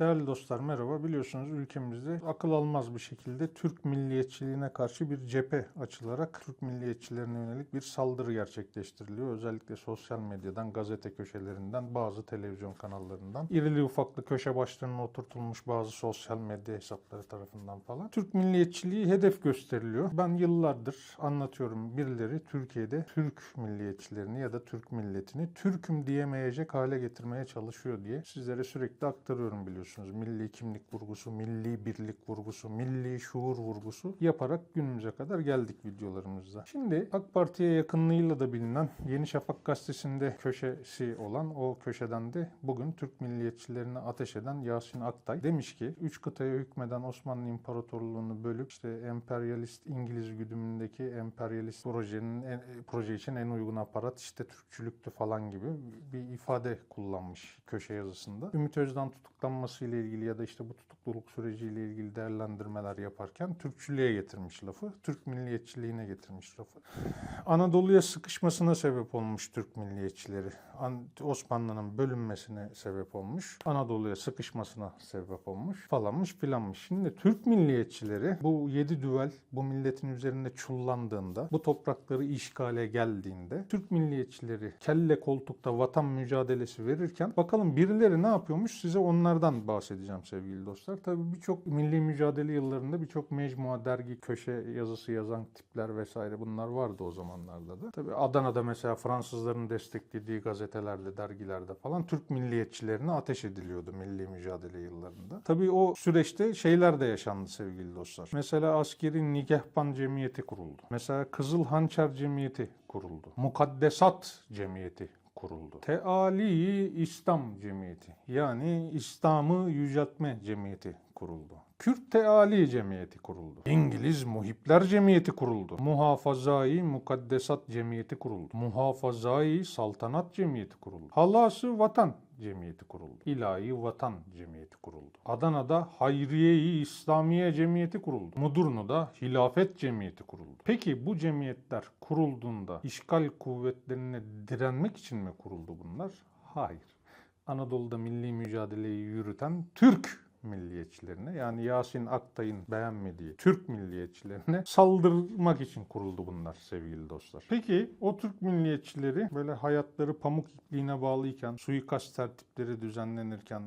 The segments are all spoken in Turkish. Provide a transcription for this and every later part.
Değerli dostlar merhaba. Biliyorsunuz ülkemizde akıl almaz bir şekilde Türk milliyetçiliğine karşı bir cephe açılarak Türk milliyetçilerine yönelik bir saldırı gerçekleştiriliyor. Özellikle sosyal medyadan, gazete köşelerinden, bazı televizyon kanallarından, irili ufaklı köşe başlarına oturtulmuş bazı sosyal medya hesapları tarafından falan. Türk milliyetçiliği hedef gösteriliyor. Ben yıllardır anlatıyorum birileri Türkiye'de Türk milliyetçilerini ya da Türk milletini Türk'üm diyemeyecek hale getirmeye çalışıyor diye sizlere sürekli aktarıyorum biliyorsunuz. Milli kimlik vurgusu, milli birlik vurgusu, milli şuur vurgusu yaparak günümüze kadar geldik videolarımızda. Şimdi AK Parti'ye yakınlığıyla da bilinen Yeni Şafak gazetesinde köşesi olan o köşeden de bugün Türk milliyetçilerine ateş eden Yasin Aktay demiş ki 3 kıtaya hükmeden Osmanlı İmparatorluğunu bölüp işte emperyalist İngiliz güdümündeki emperyalist projenin en- proje için en uygun aparat işte Türkçülüktü falan gibi bir ifade kullanmış köşe yazısında. Ümit Özdağ tutuklanması ile ilgili ya da işte bu tutukluluk süreciyle ilgili değerlendirmeler yaparken Türkçülüğe getirmiş lafı, Türk milliyetçiliğine getirmiş lafı. Anadolu'ya sıkışmasına sebep olmuş Türk milliyetçileri. An- Osmanlı'nın bölünmesine sebep olmuş. Anadolu'ya sıkışmasına sebep olmuş. Falanmış filanmış. Şimdi Türk milliyetçileri bu yedi düvel bu milletin üzerinde çullandığında, bu toprakları işgale geldiğinde Türk milliyetçileri kelle koltukta vatan mücadelesi verirken bakalım birileri ne yapıyormuş size onlardan bahsedeceğim sevgili dostlar. Tabii birçok milli mücadele yıllarında birçok mecmua, dergi, köşe yazısı yazan tipler vesaire bunlar vardı o zamanlarda da. Tabii Adana'da mesela Fransızların desteklediği gazetelerde, dergilerde falan Türk milliyetçilerine ateş ediliyordu milli mücadele yıllarında. Tabii o süreçte şeyler de yaşandı sevgili dostlar. Mesela askeri Nigehban Cemiyeti kuruldu. Mesela Kızıl Hançer Cemiyeti kuruldu. Mukaddesat Cemiyeti kuruldu. Teali İslam Cemiyeti yani İslam'ı yüceltme cemiyeti kuruldu. Kürt Teali Cemiyeti kuruldu. İngiliz Muhipler Cemiyeti kuruldu. Muhafazai Mukaddesat Cemiyeti kuruldu. Muhafazai Saltanat Cemiyeti kuruldu. Halası Vatan Cemiyeti kuruldu. İlahi Vatan Cemiyeti kuruldu. Adana'da Hayriye-i İslamiye Cemiyeti kuruldu. Mudurnu'da Hilafet Cemiyeti kuruldu. Peki bu cemiyetler kurulduğunda işgal kuvvetlerine direnmek için mi kuruldu bunlar? Hayır. Anadolu'da milli mücadeleyi yürüten Türk milliyetçilerine yani Yasin Aktay'ın beğenmediği Türk milliyetçilerine saldırmak için kuruldu bunlar sevgili dostlar. Peki o Türk milliyetçileri böyle hayatları pamuk ipliğine bağlıyken, suikast tertipleri düzenlenirken,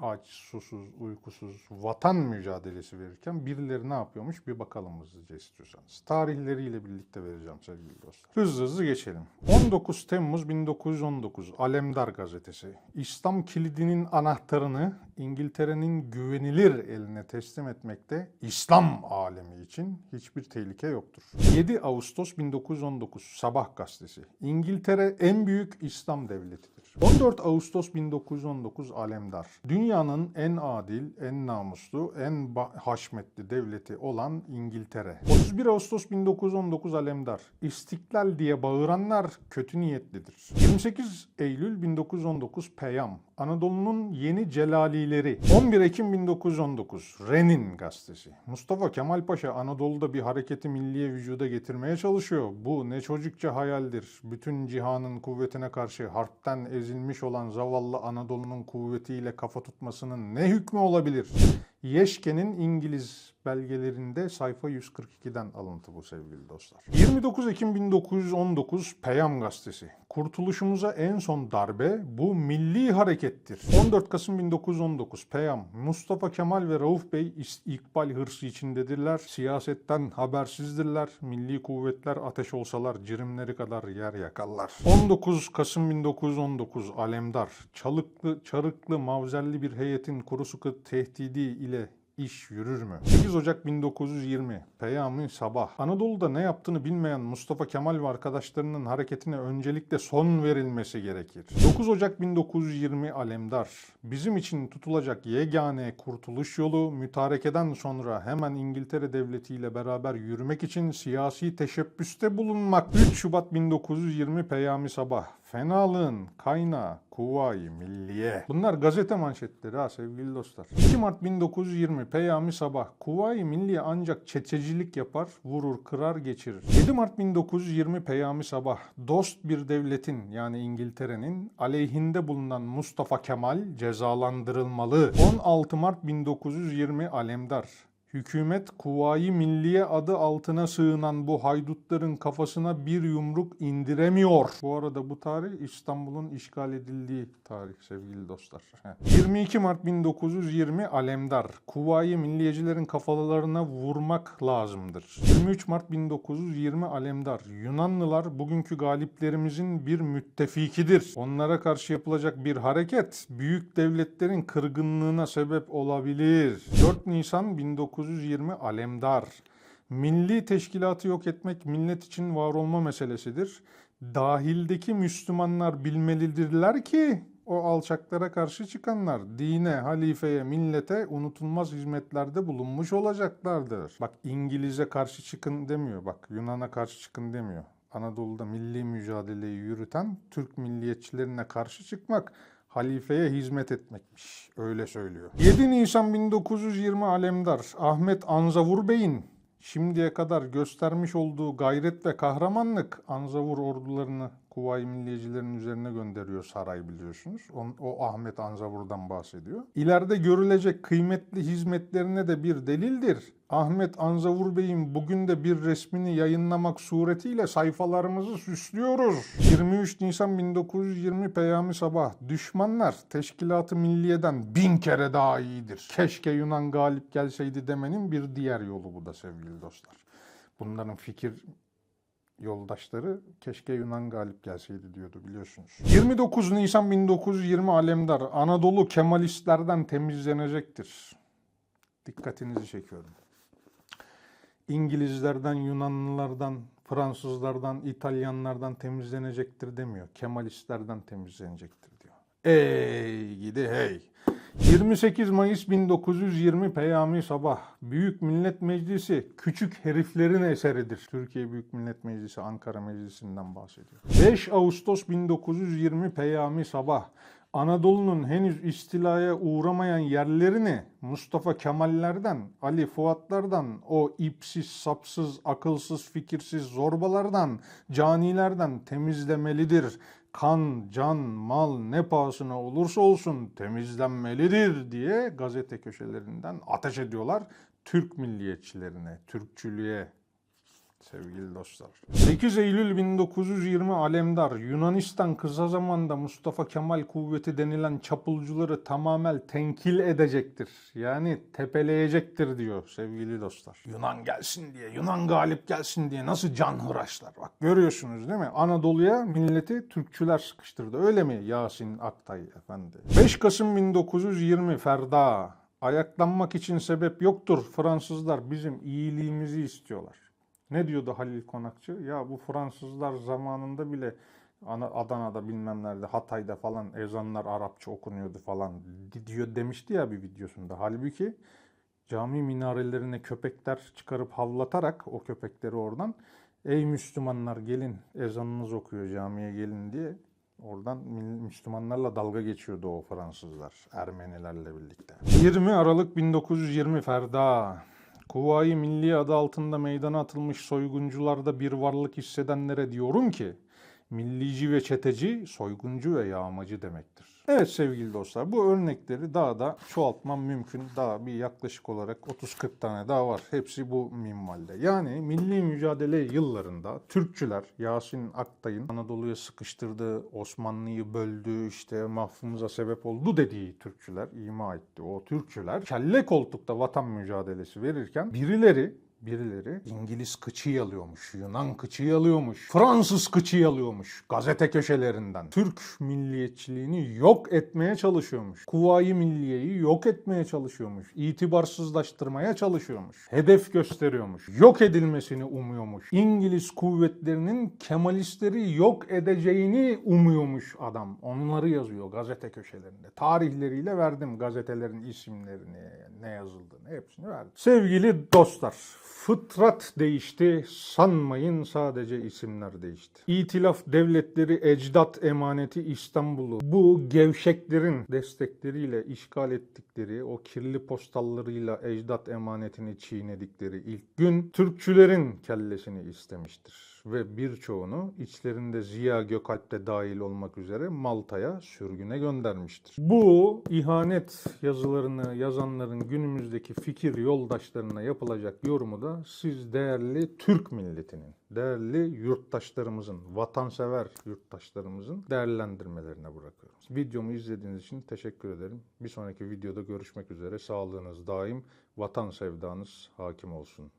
aç, susuz, uykusuz, vatan mücadelesi verirken birileri ne yapıyormuş bir bakalım hızlıca istiyorsanız. Tarihleriyle birlikte vereceğim sevgili dostlar. Hızlı hızlı geçelim. 19 Temmuz 1919 Alemdar gazetesi. İslam kilidinin anahtarını İngiltere'nin güvenilir eline teslim etmekte İslam alemi için hiçbir tehlike yoktur. 7 Ağustos 1919 Sabah gazetesi. İngiltere en büyük İslam devletidir. 14 Ağustos 1919 Alemdar. Dünyanın en adil, en namuslu, en haşmetli devleti olan İngiltere. 31 Ağustos 1919 Alemdar. İstiklal diye bağıranlar kötü niyetlidir. 28 Eylül 1919 Peyam. Anadolu'nun yeni celalileri. 11 Ekim 1919 Renin gazetesi. Mustafa Kemal Paşa Anadolu'da bir hareketi milliye vücuda getirmeye çalışıyor. Bu ne çocukça hayaldir. Bütün cihanın kuvvetine karşı harpten ezilmiş olan zavallı Anadolu'nun kuvvetiyle kafa tutmasının ne hükmü olabilir? Yeşke'nin İngiliz belgelerinde sayfa 142'den alıntı bu sevgili dostlar. 29 Ekim 1919 Peyam Gazetesi. Kurtuluşumuza en son darbe bu milli harekettir. 14 Kasım 1919 Peyam. Mustafa Kemal ve Rauf Bey ikbal hırsı içindedirler. Siyasetten habersizdirler. Milli kuvvetler ateş olsalar cirimleri kadar yer yakarlar. 19 Kasım 1919 Alemdar. Çalıklı, çarıklı, mavzelli bir heyetin kuru sıkı tehdidi ile İş yürür mü? 8 Ocak 1920 Peyami Sabah Anadolu'da ne yaptığını bilmeyen Mustafa Kemal ve arkadaşlarının hareketine öncelikle son verilmesi gerekir. 9 Ocak 1920 Alemdar Bizim için tutulacak yegane kurtuluş yolu mütarekeden sonra hemen İngiltere Devleti ile beraber yürümek için siyasi teşebbüste bulunmak. 3 Şubat 1920 Peyami Sabah Fenalığın kaynağı Kuvayi Milliye. Bunlar gazete manşetleri ha sevgili dostlar. 2 Mart 1920 Peyami Sabah. Kuvayi Milliye ancak çetecilik yapar, vurur, kırar, geçirir. 7 Mart 1920 Peyami Sabah. Dost bir devletin yani İngiltere'nin aleyhinde bulunan Mustafa Kemal cezalandırılmalı. 16 Mart 1920 Alemdar. Hükümet Kuvayi Milliye adı altına sığınan bu haydutların kafasına bir yumruk indiremiyor. Bu arada bu tarih İstanbul'un işgal edildiği tarih sevgili dostlar. Heh. 22 Mart 1920 Alemdar. Kuvayi Milliyecilerin kafalarına vurmak lazımdır. 23 Mart 1920 Alemdar. Yunanlılar bugünkü galiplerimizin bir müttefikidir. Onlara karşı yapılacak bir hareket büyük devletlerin kırgınlığına sebep olabilir. 4 Nisan 1920 Alemdar. Milli teşkilatı yok etmek millet için var olma meselesidir. Dahildeki Müslümanlar bilmelidirler ki o alçaklara karşı çıkanlar dine, halifeye, millete unutulmaz hizmetlerde bulunmuş olacaklardır. Bak İngiliz'e karşı çıkın demiyor. Bak Yunan'a karşı çıkın demiyor. Anadolu'da milli mücadeleyi yürüten Türk milliyetçilerine karşı çıkmak halifeye hizmet etmekmiş. Öyle söylüyor. 7 Nisan 1920 Alemdar Ahmet Anzavur Bey'in şimdiye kadar göstermiş olduğu gayret ve kahramanlık Anzavur ordularını Kuvayi Milliyecilerin üzerine gönderiyor saray biliyorsunuz. O, o Ahmet Anzavur'dan bahsediyor. İleride görülecek kıymetli hizmetlerine de bir delildir. Ahmet Anzavur Bey'in bugün de bir resmini yayınlamak suretiyle sayfalarımızı süslüyoruz. 23 Nisan 1920 Peyami Sabah. Düşmanlar Teşkilat-ı Milliye'den bin kere daha iyidir. Keşke Yunan galip gelseydi demenin bir diğer yolu bu da sevgili dostlar. Bunların fikir yoldaşları keşke Yunan galip gelseydi diyordu biliyorsunuz. 29 Nisan 1920 Alemdar Anadolu Kemalistlerden temizlenecektir. Dikkatinizi çekiyorum. İngilizlerden, Yunanlılardan, Fransızlardan, İtalyanlardan temizlenecektir demiyor. Kemalistlerden temizlenecektir diyor. Ey gidi hey. 28 Mayıs 1920 Peyami Sabah. Büyük Millet Meclisi küçük heriflerin eseridir. Türkiye Büyük Millet Meclisi Ankara Meclisi'nden bahsediyor. 5 Ağustos 1920 Peyami Sabah. Anadolu'nun henüz istilaya uğramayan yerlerini Mustafa Kemallerden, Ali Fuatlardan, o ipsiz, sapsız, akılsız, fikirsiz zorbalardan, canilerden temizlemelidir. Kan, can, mal ne pahasına olursa olsun temizlenmelidir diye gazete köşelerinden ateş ediyorlar Türk milliyetçilerine, Türkçülüğe, Sevgili dostlar. 8 Eylül 1920 Alemdar Yunanistan kısa zamanda Mustafa Kemal kuvveti denilen çapulcuları tamamen tenkil edecektir. Yani tepeleyecektir diyor sevgili dostlar. Yunan gelsin diye, Yunan galip gelsin diye nasıl can hıraşlar. Bak görüyorsunuz değil mi? Anadolu'ya milleti Türkçüler sıkıştırdı. Öyle mi Yasin Aktay efendi? 5 Kasım 1920 Ferda Ayaklanmak için sebep yoktur. Fransızlar bizim iyiliğimizi istiyorlar. Ne diyordu Halil Konakçı? Ya bu Fransızlar zamanında bile Ana- Adana'da bilmem nerede Hatay'da falan ezanlar Arapça okunuyordu falan diyor demişti ya bir videosunda. Halbuki cami minarelerine köpekler çıkarıp havlatarak o köpekleri oradan ey Müslümanlar gelin ezanınız okuyor camiye gelin diye oradan Mü- Müslümanlarla dalga geçiyordu o Fransızlar Ermenilerle birlikte. 20 Aralık 1920 Ferda Kuvayi Milli adı altında meydana atılmış soyguncularda bir varlık hissedenlere diyorum ki, millici ve çeteci, soyguncu ve yağmacı demektir. Evet sevgili dostlar bu örnekleri daha da çoğaltmam mümkün. Daha bir yaklaşık olarak 30-40 tane daha var. Hepsi bu minvalde. Yani milli mücadele yıllarında Türkçüler Yasin Aktay'ın Anadolu'ya sıkıştırdığı, Osmanlı'yı böldüğü, işte mahfumuza sebep oldu dediği Türkçüler, ima etti. O Türkçüler kelle koltukta vatan mücadelesi verirken birileri birileri İngiliz kıçı yalıyormuş, Yunan kıçı yalıyormuş, Fransız kıçı yalıyormuş gazete köşelerinden. Türk milliyetçiliğini yok etmeye çalışıyormuş. Kuvayi Milliye'yi yok etmeye çalışıyormuş. İtibarsızlaştırmaya çalışıyormuş. Hedef gösteriyormuş. Yok edilmesini umuyormuş. İngiliz kuvvetlerinin Kemalistleri yok edeceğini umuyormuş adam. Onları yazıyor gazete köşelerinde. Tarihleriyle verdim gazetelerin isimlerini, ne yazıldığını hepsini verdim. Sevgili dostlar, Fıtrat değişti, sanmayın sadece isimler değişti. İtilaf devletleri ecdat emaneti İstanbul'u bu gevşeklerin destekleriyle işgal ettikleri, o kirli postallarıyla ecdat emanetini çiğnedikleri ilk gün Türkçülerin kellesini istemiştir. Ve birçoğunu içlerinde Ziya Gökalp de dahil olmak üzere Malta'ya sürgüne göndermiştir. Bu ihanet yazılarını yazanların günümüzdeki fikir yoldaşlarına yapılacak yorumu da siz değerli Türk milletinin, değerli yurttaşlarımızın, vatansever yurttaşlarımızın değerlendirmelerine bırakıyorum. Videomu izlediğiniz için teşekkür ederim. Bir sonraki videoda görüşmek üzere. Sağlığınız daim, vatan sevdanız hakim olsun.